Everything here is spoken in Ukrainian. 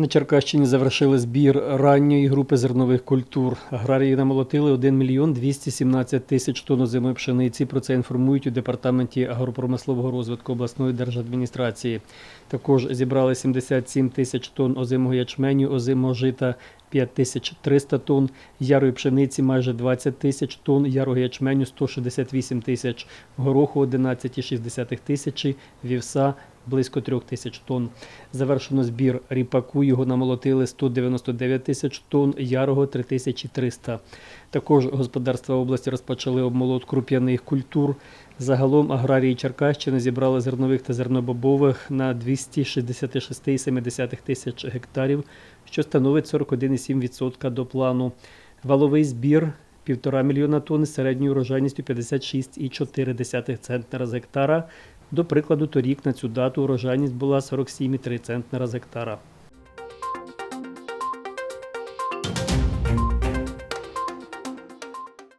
На Черкащині завершили збір ранньої групи зернових культур. Аграрії намолотили 1 мільйон 217 тисяч тонн озимої пшениці. Про це інформують у департаменті агропромислового розвитку обласної держадміністрації. Також зібрали 77 тисяч тонн озимого ячменю, озимого жита 5 тисяч 300 тонн, ярої пшениці майже 20 тисяч тонн, ярого ячменю 168 тисяч, гороху 11,6 тисячі, вівса близько 3 тисяч тонн. Завершено збір ріпаку, його намолотили 199 тисяч тонн, ярого 3300. Також господарства області розпочали обмолот круп'яних культур. Загалом аграрії Черкащини зібрали зернових та зернобобових на 266,7 тисяч гектарів, що становить 41,7% до плану. Валовий збір – 1,5 мільйона тонн з середньою урожайністю 56,4 центнера з гектара. До прикладу, торік на цю дату урожайність була 47,3 центнера з гектара.